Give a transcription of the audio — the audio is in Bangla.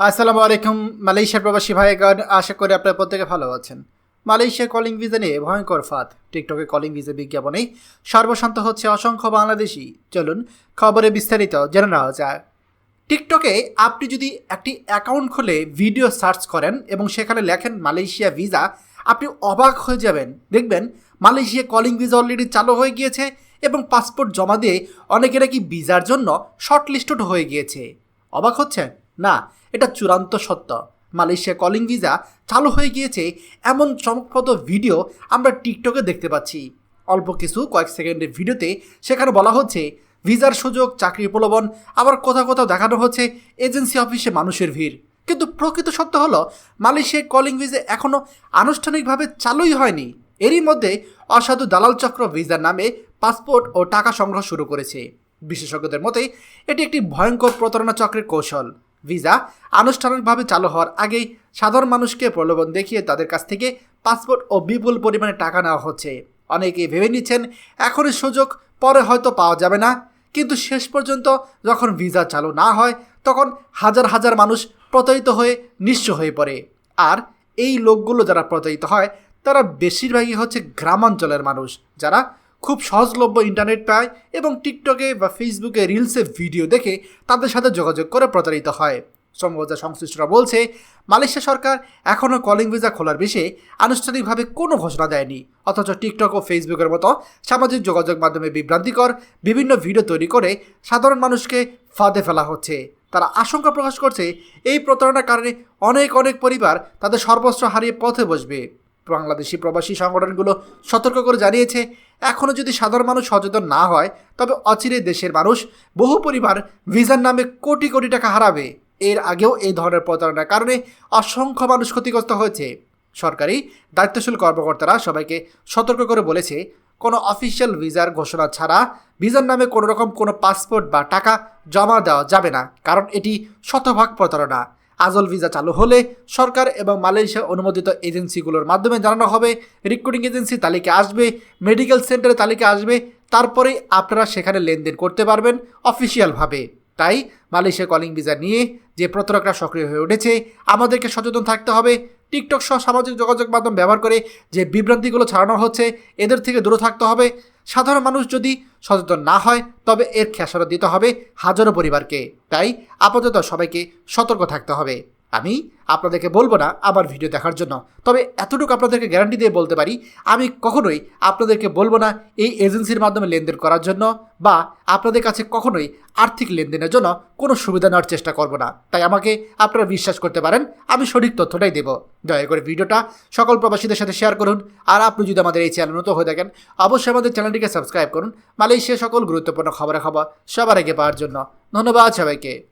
আসসালামু আলাইকুম, মালয়েশিয়ার প্রবাসী ভাইগণ, আশা করি আপনারা প্রত্যেকে ভালো আছেন। মালয়েশিয়ার কলিং ভিজা নিয়ে ভয়ঙ্কর ফাঁদ। টিকটকে কলিং ভিসা বিজ্ঞাপনে সর্বশান্ত হচ্ছে অসংখ্য বাংলাদেশি। চলুন খবরে বিস্তারিত জেনে নেওয়া যায় টিকটকে আপনি যদি একটি অ্যাকাউন্ট খুলে ভিডিও সার্চ করেন এবং সেখানে লেখেন মালয়েশিয়া ভিসা আপনি অবাক হয়ে যাবেন। দেখবেন মালয়েশিয়া কলিং ভিসা অলরেডি চালু হয়ে গিয়েছে এবং পাসপোর্ট জমা দিয়ে অনেকে নাকি ভিসার জন্য শর্ট লিস্টেড হয়ে গিয়েছে। অবাক হচ্ছেন? না, এটা চূড়ান্ত সত্য। মালয়েশিয়া কলিং ভিসা চালু হয়ে গিয়েছে এমন চমকপ্রদ ভিডিও আমরা টিকটকে দেখতে পাচ্ছি। অল্প কিছু কয়েক সেকেন্ডের ভিডিওতে সেখানে বলা হচ্ছে, ভিসার সুযোগ, চাকরি প্রলোভন, আবার কোথাও কোথাও দেখানো হচ্ছে এজেন্সি অফিসে মানুষের ভিড়। কিন্তু প্রকৃত সত্য হলো মালয়েশিয়ার কলিং ভিসা এখনও আনুষ্ঠানিকভাবে চালুই হয়নি। এরই মধ্যে অসাধু দালাল চক্র ভিসার নামে পাসপোর্ট ও টাকা সংগ্রহ শুরু করেছে। বিশেষজ্ঞদের মতে, এটি একটি ভয়ঙ্কর প্রতারণা চক্রের কৌশল। ভিসা আনুষ্ঠানিকভাবে চালু হওয়ার আগেই সাধারণ মানুষকে প্রলোভন দেখিয়ে তাদের কাছ থেকে পাসপোর্ট ও বিপুল পরিমাণে টাকা নেওয়া হচ্ছে। অনেকেই ভেবে নিচ্ছেন, এখনই সুযোগ, পরে হয়তো পাওয়া যাবে না। কিন্তু শেষ পর্যন্ত যখন ভিসা চালু না হয়, তখন হাজার হাজার মানুষ প্রতারিত হয়ে নিঃস্ব হয়ে পড়ে। আর এই লোকগুলো যারা প্রতারিত হয়, তারা বেশিরভাগই হচ্ছে গ্রামাঞ্চলের মানুষ, যারা খুব সহজলভ্য ইন্টারনেট পায় এবং টিকটকে বা ফেসবুকে রিলসে ভিডিও দেখে তাদের সাথে যোগাযোগ করে প্রতারিত হয়। সম্ভবত সংশ্লিষ্টরা বলছে, মালয়েশিয়া সরকার এখনও কলিং ভিসা খোলার বিষয়ে আনুষ্ঠানিকভাবে কোনো ঘোষণা দেয়নি। অথচ টিকটক ও ফেসবুকের মতো সামাজিক যোগাযোগ মাধ্যমে বিভ্রান্তিকর বিভিন্ন ভিডিও তৈরি করে সাধারণ মানুষকে ফাঁদে ফেলা হচ্ছে। তারা আশঙ্কা প্রকাশ করছে, এই প্রতারণার কারণে অনেক অনেক পরিবার তাদের সর্বস্ব হারিয়ে পথে বসবে। বাংলাদেশি প্রবাসী সংগঠনগুলো সতর্ক করে জানিয়েছে এখনও যদি সাধারণ মানুষ সচেতন না হয়, তবে অচিরে দেশের মানুষ বহু পরিবার ভিসার নামে কোটি কোটি টাকা হারাবে। এর আগেও এই ধরনের প্রতারণার কারণে অসংখ্য মানুষ ক্ষতিগ্রস্ত হয়েছে। সরকারি দায়িত্বশীল কর্মকর্তারা সবাইকে সতর্ক করে বলেছে, কোনো অফিসিয়াল ভিসার ঘোষণা ছাড়া ভিসার নামে কোনো রকম কোনো পাসপোর্ট বা টাকা জমা দেওয়া যাবে না, কারণ এটি শতভাগ প্রতারণা। আজল ভিসা চালু হলে সরকার এবং মালয়েশিয়া অনুমোদিত এজেন্সিগুলোর মাধ্যমে জানানো হবে রিক্রুটিং এজেন্সি তালিকা আসবে মেডিকেল সেন্টারে তালিকা আসবে, তারপরেই আপনারা সেখানে লেনদেন করতে পারবেন অফিসিয়ালভাবে তাই মালয়েশিয়া কলিং ভিসা নিয়ে যে প্রতারকরা সক্রিয় হয়ে উঠেছে, আমাদেরকে সচেতন থাকতে হবে টিকটক সহ সামাজিক যোগাযোগ মাধ্যম ব্যবহার করে যে বিভ্রান্তিগুলো ছাড়ানো হচ্ছে, এদের থেকে দূরে থাকতে হবে। সাধারণ মানুষ যদি সচেতন না হয়, তবে এর খেসারত দিতে হবে হাজারো পরিবারকে। তাই আপাতত সবাইকে সতর্ক থাকতে হবে। আমি আপনাদেরকে বলব না আমার ভিডিও দেখার জন্য। তবে এতটুকু আপনাদেরকে গ্যারান্টি দিয়ে বলতে পারি, আমি কখনোই আপনাদেরকে বলব না এই এজেন্সির মাধ্যমে লেনদেন করার জন্য বা আপনাদের কাছে কখনোই আর্থিক লেনদেনের জন্য কোনো সুবিধা নেওয়ার চেষ্টা করব না। তাই আমাকে আপনারা বিশ্বাস করতে পারেন, আমি সঠিক তথ্যটাই দেব। দয়া করে ভিডিওটা সকল প্রবাসীদের সাথে শেয়ার করুন, আর আপনি যদি আমাদের এই চ্যানেল নতুন হয়ে থাকেন, অবশ্যই আমাদের চ্যানেলটিকে সাবস্ক্রাইব করুন মালয়েশিয়া সকল গুরুত্বপূর্ণ খবরের খবর সবার আগে পাওয়ার জন্য। ধন্যবাদ সবাইকে।